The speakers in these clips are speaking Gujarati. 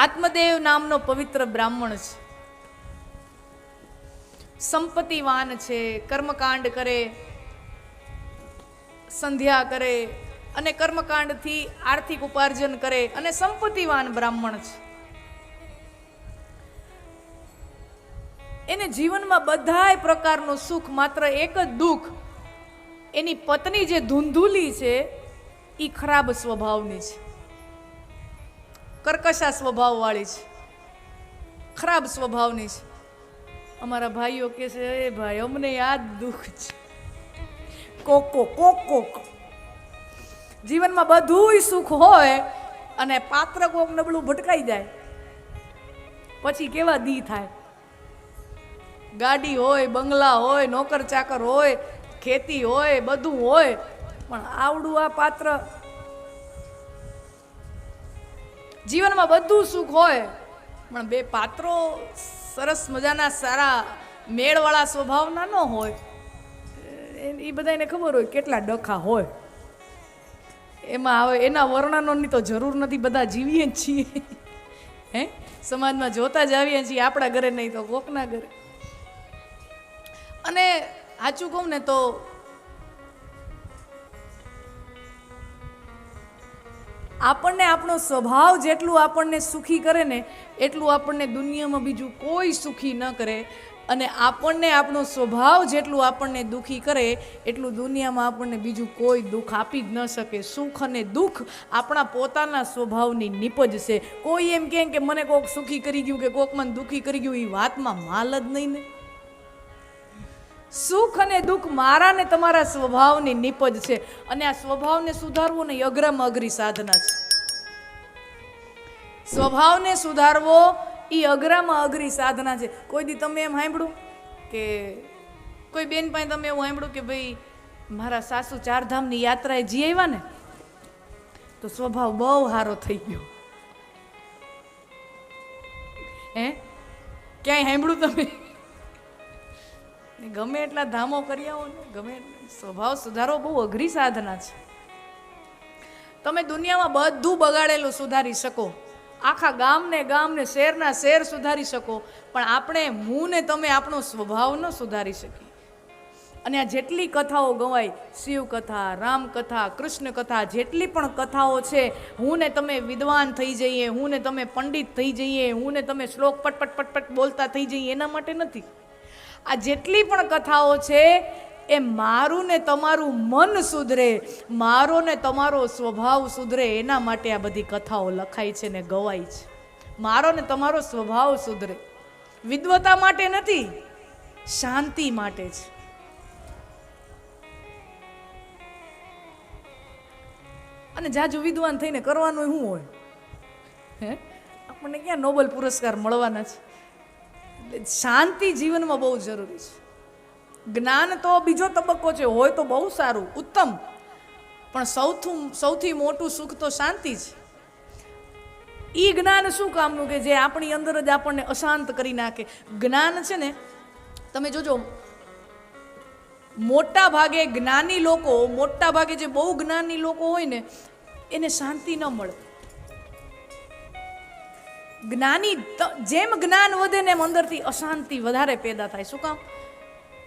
આત્મદેવ નામનો પવિત્ર બ્રાહ્મણ છે. સંપત્તિવાન છે, કર્મકાંડ કરે, સંધ્યા કરે અને કર્મકાંડથી આર્થિક ઉપાર્જન કરે અને સંપત્તિવાન બ્રાહ્મણ છે. એને જીવનમાં બધાય પ્રકારનું સુખ, માત્ર એક જ દુઃખ, એની પત્ની જે ધૂંધુલી છે એ ખરાબ સ્વભાવની છે. કર્કશા સ્વભાવવાળી છે. ખરાબ સ્વભાવની છે. અમારા ભાઈઓ કહે છે, એ ભાઈ, અમને આ દુઃખ છે. કોકો કોક કોક. જીવનમાં બધુંય સુખ હોય અને પાત્ર કોક નબળું ભટકાઈ જાય. પછી કેવા દી થાય? ગાડી હોય, બંગલા હોય, નોકર ચાકર હોય, ખેતી હોય, બધું હોય, પણ આવડું આ પાત્ર જીવનમાં બધું સુખ હોય. પણ બે પાત્રો સરસ મજાના સારા મેળવાળા સ્વભાવના ન હોય. એ બધાને ખબર હોય કેટલા ડખા હોય. એમાં હવે એના વર્ણનોની તો જરૂર નથી બધા જીવીએ જ છીએ. હે? સમાજમાં જોતા જ આવીએ છીએ આપણા ઘરે નહીં તો કોકના ઘરે. અને સાચું કહું ને તો આપણને આપણો સ્વભાવ જેટલું આપણને સુખી કરે ને, એટલું આપણને દુનિયામાં બીજું કોઈ સુખી ન કરે. અને આપણને આપણો સ્વભાવ જેટલું આપણને દુખી કરે, એટલું દુનિયામાં આપણને બીજું કોઈ દુઃખ આપી જ ન શકે. સુખ અને દુઃખ આપણા પોતાના સ્વભાવની નિપજ છે. કોઈ એમ કહે કે મને કોક સુખી કરી ગયું કે કોક મને દુઃખી કરી ગયું એ વાતમાં માલ જ નહીં ને. સુખ અને દુઃખ મારા ને તમારા સ્વભાવની નિપજ છે. અને આ સ્વભાવને સુધારવો ને એ અઘરામાં અઘરી સાધના છે. સ્વભાવને સુધારવો એ અઘરામાં અઘરી સાધના છે. કોઈ દી તમે એમ સાંભળ્યું કે કોઈ બેન પાસે તમે એવું સાંભળ્યું કે ભાઈ મારા સાસુ ચારધામની યાત્રાએ જી આવ્યા ને? તો સ્વભાવ બહુ સારો થઈ ગયો. હે? ક્યાંય સાંભળ્યું તમે? ગમે એટલા ધામો કરી આવો ને, ગમે સ્વભાવ સુધારો બહુ અઘરી સાધના છે. તમે દુનિયામાં બધું બગાડેલું સુધારી શકો. આખા ગામને ગામને, શહેરના શહેર સુધારી શકો. પણ આપણે, હું ને તમે આપણો સ્વભાવ ન સુધારી શકીએ. અને આ જેટલી કથાઓ ગવાય, શિવ કથા, રામ કથા, કૃષ્ણ કથા, જેટલી પણ કથાઓ છે, હું ને તમે વિદ્વાન થઈ જઈએ, હું ને તમે પંડિત થઈ જઈએ, હું ને તમે શ્લોક પટપટ પટપટ બોલતા થઈ જઈએ, એના માટે નથી. આ જેટલી પણ કથાઓ છે, એ મારું ને તમારું મન સુધરે, મારો ને તમારો સ્વભાવ સુધરે, એના માટે આ બધી કથાઓ લખાઈ છે ને ગવાય છે. મારો ને તમારો સ્વભાવ સુધરે. વિદ્વતા માટે નથી, શાંતિ માટે છે. અને જાજુ વિદ્વાન થઈને કરવાનું શું હોય? હે? આપણને ક્યાં નોબેલ પુરસ્કાર મળવાના છે? શાંતિ જીવનમાં બહુ જરૂરી છે. જ્ઞાન તો બીજો તબક્કો છે, હોય તો બહુ સારું, ઉત્તમ. પણ સૌથી સૌથી મોટું સુખ તો શાંતિ છે. એ જ્ઞાન શું કામનું કે જે આપણી અંદર જ આપણને અશાંત કરી નાખે? જ્ઞાન છે ને, તમે જોજો, મોટા ભાગે જ્ઞાની લોકો, મોટા ભાગે જે બહુ જ્ઞાની લોકો હોય ને, એને શાંતિ ન મળે. જ્ઞાની જેમ જ્ઞાન વધે ને એમ અંદરથી અશાંતિ વધારે પેદા થાય. શું કામ?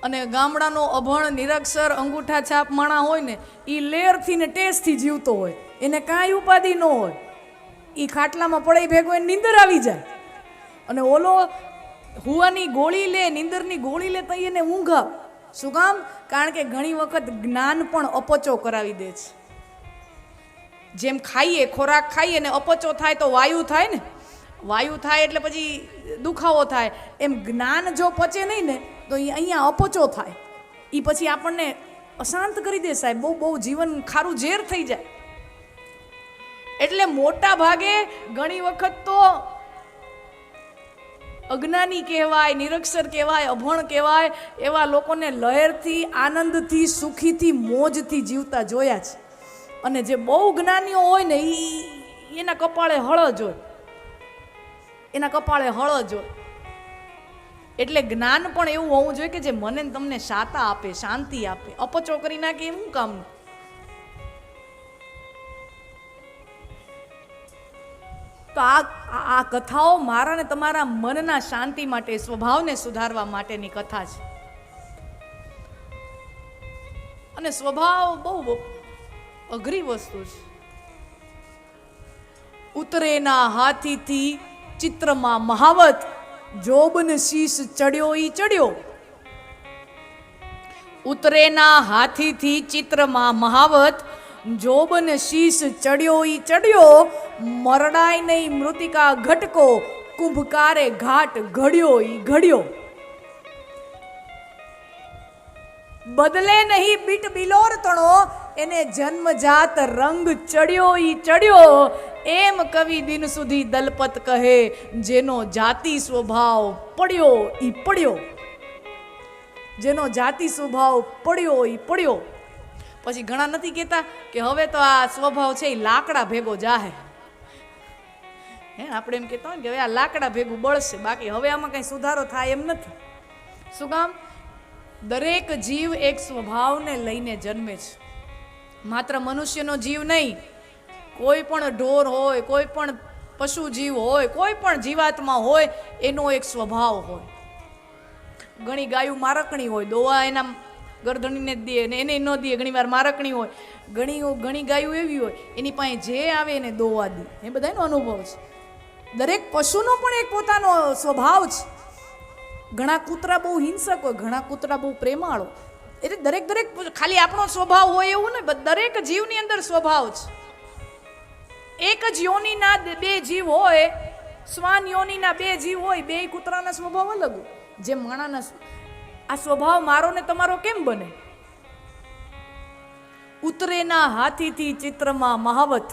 અને ગામડાનો અભણ, નિરક્ષર, અંગૂઠા છાપ માણા હોય ને એ લેરથી ને ટેસ્ટથી જીવતો હોય. એને કાંઈ ઉપાધિ ન હોય. એ ખાટલામાં પડે ભેગો એને નીંદર આવી જાય. અને ઓલો હુવાની ગોળી લે, નીંદરની ગોળી લે તો એને ઊંઘ. આવે શું કામ? કારણ કે ઘણી વખત જ્ઞાન પણ અપચો કરાવી દે છે. જેમ ખાઈએ, ખોરાક ખાઈએ ને અપચો થાય તો વાયુ થાય ને વાયુ થાય એટલે પછી દુખાવો થાય. એમ જ્ઞાન જો પચે નહીં ને, તો એ અહીંયા અપચો થાય. એ પછી આપણને અશાંત કરી દે સાહેબ. બહુ બહુ જીવન ખારું ઝેર થઈ જાય. એટલે મોટા ભાગે ઘણી વખત તો અજ્ઞાની કહેવાય, નિરક્ષર કહેવાય, અભણ કહેવાય, એવા લોકોને લહેરથી, આનંદથી, સુખીથી, મોજથી જીવતા જોયા છે. અને જે બહુ જ્ઞાનીઓ હોય ને એ એના કપાળે હળજ હોય. એના કપાળે હળદ હોય. એટલે જ્ઞાન પણ એવું હોવું જોઈએ કે જે મને તમને શાતા આપે, શાંતિ આપે. અપચો કરી નાખે એવું કામનું તો આ, આ- કથાઓ મારા ને તમારા મનના શાંતિ માટે, સ્વભાવને સુધારવા માટેની કથા છે. અને સ્વભાવ બહુ અઘરી વસ્તુ છે. ઉતરેના હાથીથી ચિત્રમાં મહાવત જોબન શીશ ચડ્યો ઈ ચડ્યો. ઉતરેના હાથીથી ચિત્રમાં મહાવત જોબન શીશ ચડ્યો ઈ ચડ્યો. મરડાય નહીં મૃતિકા ઘટકો, કુંભકારે ઘાટ ઘડ્યો ઈ ઘડ્યો. બદલે નહીં બીટ બિલોર તણો, એને જન્મજાત રંગ ચડ્યો ઈ ચડ્યો. એમ કવિ દિન સુધી દલપત કહે, જેનો જાતિ સ્વભાવ પડ્યો ઈ પડ્યો. જેનો જાતિ સ્વભાવ પડ્યો ઈ પડ્યો. પછી ઘણા નથી કહેતા કે હવે તો આ સ્વભાવ છે એ લાકડા ભેગો જાહે. હે, આપણે એમ કહેતા હોય કે હવે આ લાકડા ભેગું બળશે, બાકી હવે આમાં કંઈ સુધારો થાય એમ નથી. શું કામ? દરેક જીવ એક સ્વભાવને લઈને જન્મે છે. માત્ર મનુષ્યનો જીવ નહીં કોઈ પણ ઢોર હોય, કોઈ પણ પશુ જીવ હોય, કોઈ પણ જીવાત્મા હોય, એનો એક સ્વભાવ હોય. ઘણી ગાયું મારકણી હોય, દોવા એના ગરદણીને જ દે ને એને ન દે ઘણી વાર મારકણી હોય. ઘણી ઘણી ગાયું એવી હોય, એની પાસે જે આવે એને દોવા દે. એ બધાનો અનુભવ છે. દરેક પશુનો પણ એક પોતાનો સ્વભાવ છે. ઘણા કૂતરા બહુ હિંસક હોય, ઘણા કૂતરા બહુ પ્રેમાળો એટલે દરેક દરેક ખાલી આપણો સ્વભાવ હોય એવું ને દરેક જીવની અંદર સ્વભાવ છે. એક જ યોનીના બે જીવ હોય શ્વાન યોનીના બે જીવ હોય, બે કૂતરાના સ્વભાવ અલગ જે માણાના આ સ્વભાવ મારો ને તમારો કેમ બને? ઉતરેના હાથીથી ચિત્રમાં મહાવત.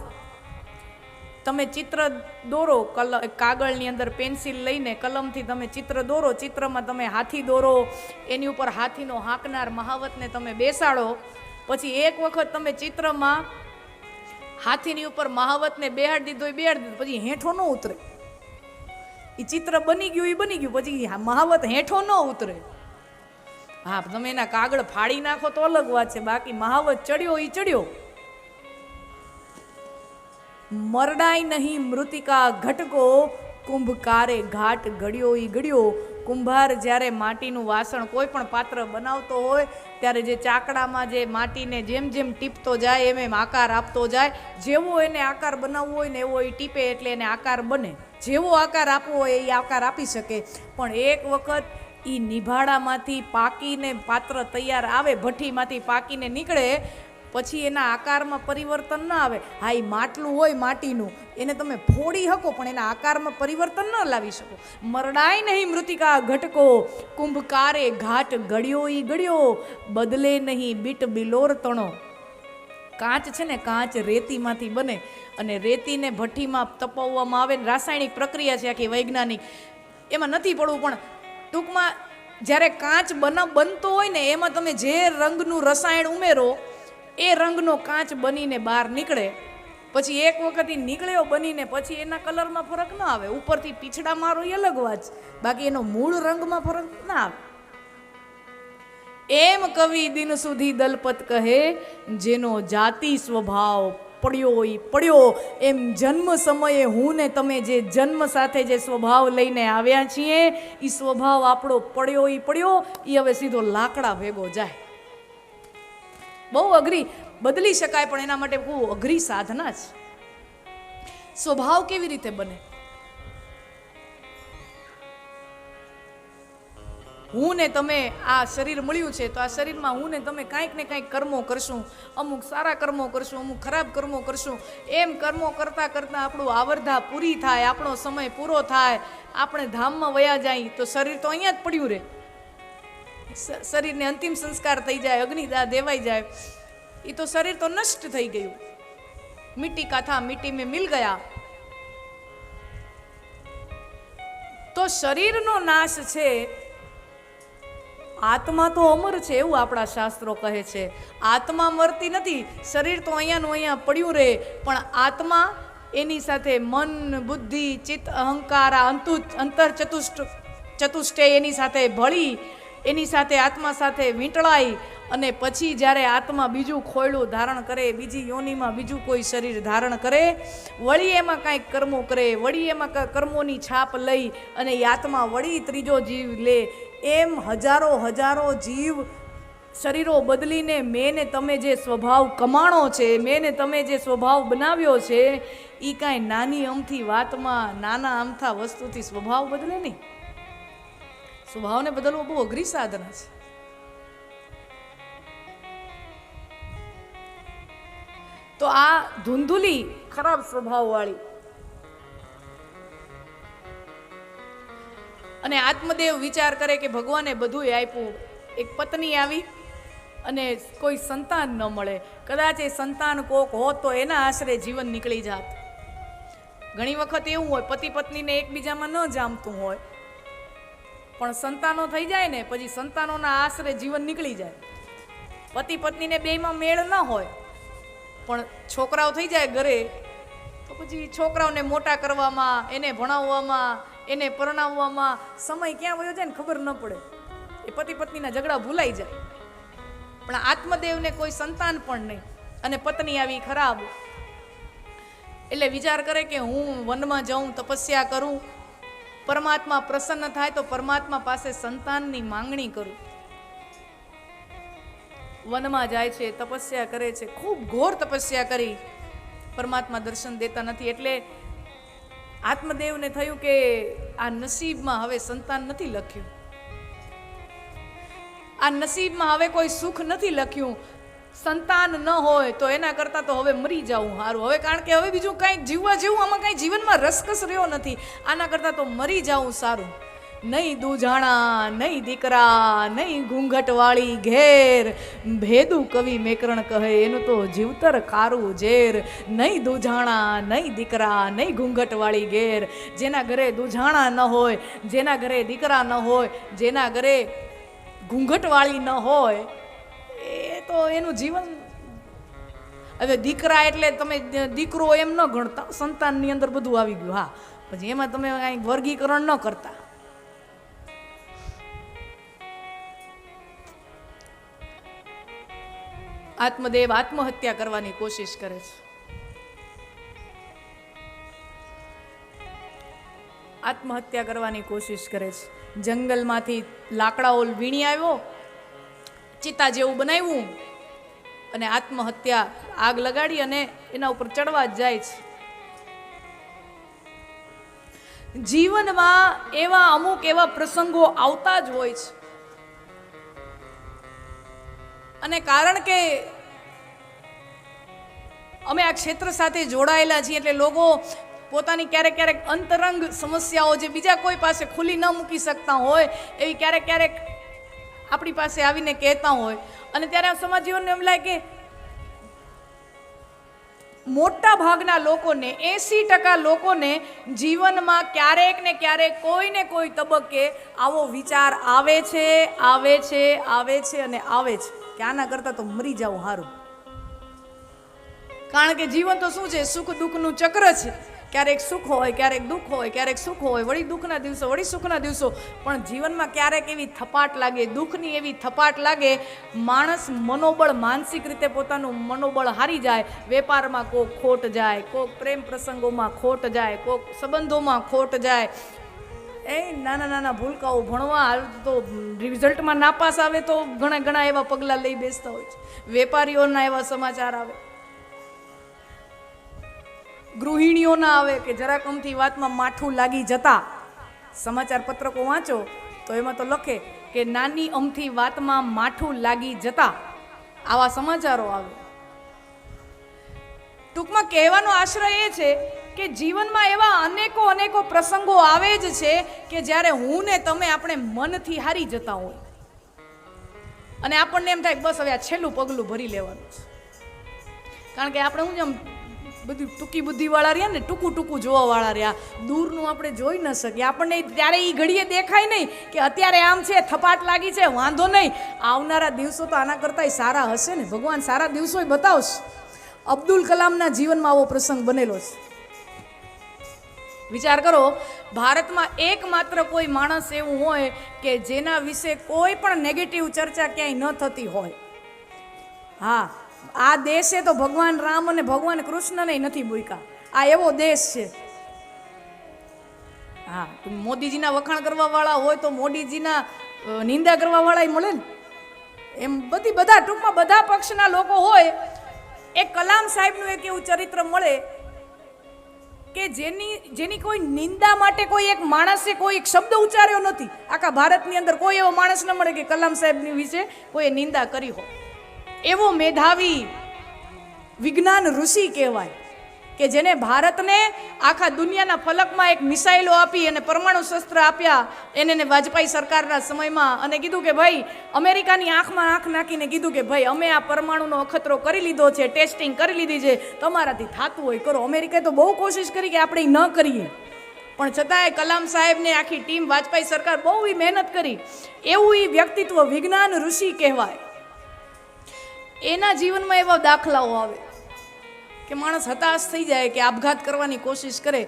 તમે ચિત્ર દોરો, કલ કાગળની અંદર પેન્સિલ લઈને કલમથી તમે ચિત્ર દોરો, ચિત્રમાં તમે હાથી દોરો, એની ઉપર હાથીનો હાંકનાર મહાવતને તમે બેસાડો. પછી એક વખત તમે ચિત્રમાં હાથીની ઉપર મહાવતને બેહાડ દીધો, એ બેહાડ દીધો, પછી હેઠો ન ઉતરે. એ ચિત્ર બની ગયું એ બની ગયું, પછી મહાવત હેઠો ન ઉતરે. હા, તમે એના કાગળ ફાડી નાખો તો અલગ વાત છે, બાકી મહાવત ચડ્યો એ ચડ્યો. મરડાય નહીં મૃતિકા ઘટકો, કુંભકારે ઘાટ ઘડ્યો, ઈ ઘડ્યો. કુંભાર જ્યારે માટીનું વાસણ કોઈ પણ પાત્ર બનાવતો હોય, ત્યારે જે ચાકડામાં જે માટીને જેમ જેમ ટીપતો જાય, એમ એમ આકાર આપતો જાય. જેવો એને આકાર બનાવવો હોય ને એવો એ ટીપે એટલે એને આકાર બને. જેવો આકાર આપવો હોય એ આકાર આપી શકે. પણ એક વખત એ નિભાડામાંથી પાકીને પાત્ર તૈયાર આવે, ભઠ્ઠીમાંથી પાકીને નીકળે પછી એના આકારમાં પરિવર્તન ન આવે. હા એ માટલું હોય માટીનું, એને તમે ફોડી શકો, પણ એના આકારમાં પરિવર્તન ન લાવી શકો. મરડાય નહીં મૃતિકા ઘટકો, કુંભકારે ઘાટ ગળ્યો ઈ ગળ્યો, બદલે નહીં બીટ બિલોર તણો. કાચ છે ને, કાચ રેતીમાંથી બને અને રેતીને ભઠ્ઠીમાં તપવવામાં આવે રાસાયણિક પ્રક્રિયા છે આખી વૈજ્ઞાનિક. એમાં નથી પડવું, પણ ટૂંકમાં જ્યારે કાચ બના, બનતો હોય ને, એમાં તમે જે રંગનું રસાયણ ઉમેરો એ રંગનો કાચ બનીને બહાર નીકળે, પછી એક વખત નીકળ્યો બનીને પછી એના કલરમાં ફરક ના આવે. ઉપરથી પીછડા મારો એ અલગ વાત બાકી એનો મૂળ રંગમાં ફરક ના આવે. એમ કવિ દિન સુધી દલપત કહે, જેનો જાતિ સ્વભાવ પડ્યો એ પડ્યો, એમ જન્મ સમયે હું ને તમે જે જન્મ સાથે જે સ્વભાવ લઈને આવ્યા છીએ એ સ્વભાવ આપણો પડ્યો ઈ પડ્યો એ હવે સીધો લાકડા ભેગો જાય. બહુ અઘરી, બદલી શકાય પણ એના માટે બહુ અઘરી સાધના છે. સ્વભાવ કેવી રીતે બને? હું ને તમે, આ શરીર મળ્યું છે તો આ શરીરમાં હું ને તમે કાંઈક ને કાંઈક કર્મો કરશું. અમુક સારા કર્મો કરશું, અમુક ખરાબ કર્મો કરશું. એમ કર્મો કરતા કરતા આપણું આવરધા પૂરી થાય, આપણો સમય પૂરો થાય. આપણે ધામમાં વયા જાય તો શરીર તો અહીંયા જ પડ્યું રહે. શરીરને અંતિમ સંસ્કાર થઈ જાય, અગ્નિદાહ દેવાઈ જાય. એ તો શરીર તો નષ્ટ થઈ ગયું. મિટ્ટી કા થા મેં મિલ ગયા. તો શરીરનો નાશ છે. આત્મા તો અમર છે એવું આપણા શાસ્ત્રો કહે છે. આત્મા મરતી નથી, શરીર તો અહીંયાનું અહીંયા પડ્યું રહે. પણ આત્મા એની સાથે મન, બુદ્ધિ, ચિત્ત, અહંકાર અંતુ અંતર ચતુષ્ટ, ચતુષ્ટય એની સાથે ભળી એની સાથે આત્મા સાથે વીંટળાઈ અને પછી જ્યારે આત્મા બીજું ખોયલું ધારણ કરે, બીજી યોનિમાં બીજું કોઈ શરીર ધારણ કરે, વળી એમાં કાંઈક કર્મો કરે, વળી એમાં કર્મોની છાપ લઈ અને એ આત્મા વળી ત્રીજો જીવ લે, એમ હજારો હજારો જીવ શરીરો બદલીને મેં ને તમે જે સ્વભાવ કમાણો છે મેં ને તમે જે સ્વભાવ બનાવ્યો છે એ કાંઈ નાની અમથી વાતમાં, નાના અમથા વસ્તુથી સ્વભાવ બદલે નહીં. સ્વભાવને બદલવો બહુ અઘરી સાધના છે તો આ ધૂંધુલી ખરાબ સ્વભાવવાળી અને આત્મદેવ વિચાર કરે કે ભગવાને બધું આપ્યું. એક પત્ની આવી અને કોઈ સંતાન ન મળે. કદાચ એ સંતાન કોક હોત તો એના આશરે જીવન નીકળી જાત. ઘણી વખત એવું હોય, પતિ પત્નીને એકબીજામાં ન જામતું હોય. પણ સંતાનો થઈ જાય ને, પછી સંતાનોના આશરે જીવન નીકળી જાય. પતિ પત્નીને બેયમાં મેળ ન હોય, પણ છોકરાઓ થઈ જાય ઘરે, તો પછી છોકરાઓને મોટા કરવામાં, એને ભણાવવામાં, એને પરણાવવામાં સમય ક્યાં વયો જાય ને ખબર ન પડે. એ પતિ પત્નીના ઝઘડા ભૂલાઈ જાય. પણ આત્મદેવને કોઈ સંતાન પણ નહીં, અને પત્ની આવી ખરાબ. એટલે વિચાર કરે કે હું વનમાં જાઉં, તપસ્યા કરું પરમાત્મા પ્રસન્ન થાય તો પરમાત્મા પાસે સંતાનની માંગણી કરું. વનમાં જાય છે, તપસ્યા કરે છે, ખૂબ ઘોર તપસ્યા કરી. પરમાત્મા દર્શન દેતા નથી એટલે આત્મદેવને થયું કે આ નસીબમાં હવે સંતાન નથી લખ્યું. આ નસીબમાં હવે કોઈ સુખ નથી લખ્યું. સંતાન ન હોય તો એના કરતાં તો હવે મરી જવું સારું હવે કારણ કે હવે બીજું કાંઈ જીવવા જેવું આમાં કાંઈ જીવનમાં રસકસ રહ્યો નથી. આના કરતાં તો મરી જવું સારું. નહીં દુજાણા, નહીં દીકરા, નહીં ઘૂંઘટવાળી ઘેર. ભેદું કવિ મેકરણ કહે, એનું તો જીવતર કારું ઝેર. નહીં દુજાણા, નહીં દીકરા, નહીં ઘૂંઘટવાળી ઘેર. જેના ઘરે દુજાણા ન હોય, જેના ઘરે દીકરા ન હોય, જેના ઘરે ઘૂંઘટવાળી ન હોય તો એનું જીવન હવે દીકરા એટલે તમે દીકરો એમ ન ગણતા, સંતાનની અંદર બધું આવી ગયું, હા. પછી એમાં તમે કાંઈ વર્ગીકરણ ન કરતા. આત્મદેવ આત્મહત્યા કરવાની કોશિશ કરે છે. આત્મહત્યા કરવાની કોશિશ કરે છે. જંગલમાંથી લાકડાઓ વીણી આવ્યો ચિતા જેવું બનાવ્યું. અને આત્મહત્યા આગ લગાડી અને એના ઉપર ચડવા જ જાય છે. જીવનમાં એવા અમુક એવા પ્રસંગો આવતા જ હોય છે. અને કારણ કે અમે આ ક્ષેત્ર સાથે જોડાયેલા છીએ એટલે લોકો પોતાની ક્યારેક ક્યારેક અંતરંગ સમસ્યાઓ જે બીજા કોઈ પાસે ખુલ્લી ન મૂકી શકતા હોય, એવી ક્યારેક ક્યારેક આપણી પાસે આવીને કહેતા હોય. અને ત્યારે આ સમાજ જીવનને એમ લાગે કે મોટા ભાગના લોકોને, એંસી ટકા લોકોને જીવનમાં ક્યારેક ને ક્યારેક કોઈ ને કોઈ તબક્કે આવો વિચાર આવે છે આવે છે આવે છે અને આવે છે. કે આના કરતાં તો મરી જાઉં સારું કારણ કે જીવન તો શું છે? સુખ દુઃખનું ચક્ર છે. ક્યારેક સુખ હોય, ક્યારેક દુઃખ હોય, ક્યારેક સુખ હોય, વળી દુઃખના દિવસો, વળી સુખના દિવસો. પણ જીવનમાં ક્યારેક એવી થપાટ લાગે, દુઃખની એવી થપાટ લાગે, માણસ મનોબળ, માનસિક રીતે પોતાનું મનોબળ હારી જાય, વેપારમાં કોક ખોટ જાય, કોક પ્રેમ પ્રસંગોમાં ખોટ જાય, કોક સંબંધોમાં ખોટ જાય. એ નાના નાના ભૂલકાઓ ભણવા તો રિઝલ્ટમાં નાપાસ આવે તો ઘણા ઘણા એવા પગલાં લઈ બેસતા હોય છે. વેપારીઓના એવા સમાચાર આવે. ગૃહિણીઓના આવે કે જરાક અમથી વાતમાં માઠું લાગી જતા સમાચાર પત્રકો વાંચો, તો એમાં તો લખે કે નાની અમથી વાતમાં માઠું લાગી જતા. આવા સમાચારો આવે. ટૂંકમાં કહેવાનો આશ્રય એ છે કે જીવનમાં એવા અનેકો અનેકો પ્રસંગો આવે જ છે કે જ્યારે હું ને તમે આપણે મનથી હારી જતા હોય. અને આપણને એમ થાય બસ હવે આ છેલ્લું પગલું ભરી લેવાનું છે. કારણ કે આપણે હું જેમ બધી ટૂંકી બુદ્ધિવાળા રહ્યા ને ટૂંકું ટૂંકું જોવાવાળા રહ્યા. દૂરનું આપણે જોઈ ન શકીએ. આપણને ત્યારે એ ઘડીએ દેખાય નહીં કે અત્યારે આમ છે, થપાટ લાગી છે, વાંધો નહીં. આવનારા દિવસો તો આના કરતાંય સારા હશે ને. ભગવાન સારા દિવસો બતાવશે. અબ્દુલ કલામના જીવનમાં આવો પ્રસંગ બનેલો છે. વિચાર કરો, ભારતમાં એકમાત્ર કોઈ માણસ એવું હોય કે જેના વિશે કોઈ પણ નેગેટિવ ચર્ચા ક્યાંય ન થતી હોય. હા આ દેશે તો ભગવાન રામ અને ભગવાન કૃષ્ણને નથી મૂક્યા. આ એવો દેશ છે. હા મોદીજીના વખાણ કરવા વાળા હોય તો મોદીજીના નિંદા કરવા વાળા મળે ને. એમ બધી, બધા ટૂંકમાં બધા પક્ષના લોકો હોય, એ કલામ સાહેબનું એક એવું ચરિત્ર મળે કે જેની જેની કોઈ નિંદા માટે કોઈ એક માણસે કોઈ એક શબ્દ ઉચ્ચાર્યો નથી. આખા ભારતની અંદર કોઈ એવો માણસ ન મળે કે કલામ સાહેબની વિશે કોઈ નિંદા કરી હોય. એવો મેધાવી વિજ્ઞાન ઋષિ કહેવાય કે જેને ભારતને આખા દુનિયાના ફલકમાં એક મિસાઇલો આપી અને પરમાણુ શસ્ત્ર આપ્યા. એને ને વાજપેયી સરકારના સમયમાં અને કીધું કે ભાઈ, અમેરિકાની આંખમાં આંખ નાખીને કીધું કે ભાઈ, અમે આ પરમાણુનો અખતરો કરી લીધો છે, ટેસ્ટિંગ કરી લીધી છે, તમારાથી થતું હોય, કરો. અમેરિકાએ તો બહુ કોશિશ કરી કે આપણે ન કરીએ. પણ છતાંય કલામ સાહેબને આખી ટીમ વાજપેયી સરકાર બહુ મહેનત કરી. એવું એ વ્યક્તિત્વ વિજ્ઞાન ઋષિ કહેવાય. એના જીવનમાં એવા દાખલાઓ આવે કે માણસ હતાશ થઈ જાય કે આપઘાત કરવાની કોશિશ કરે.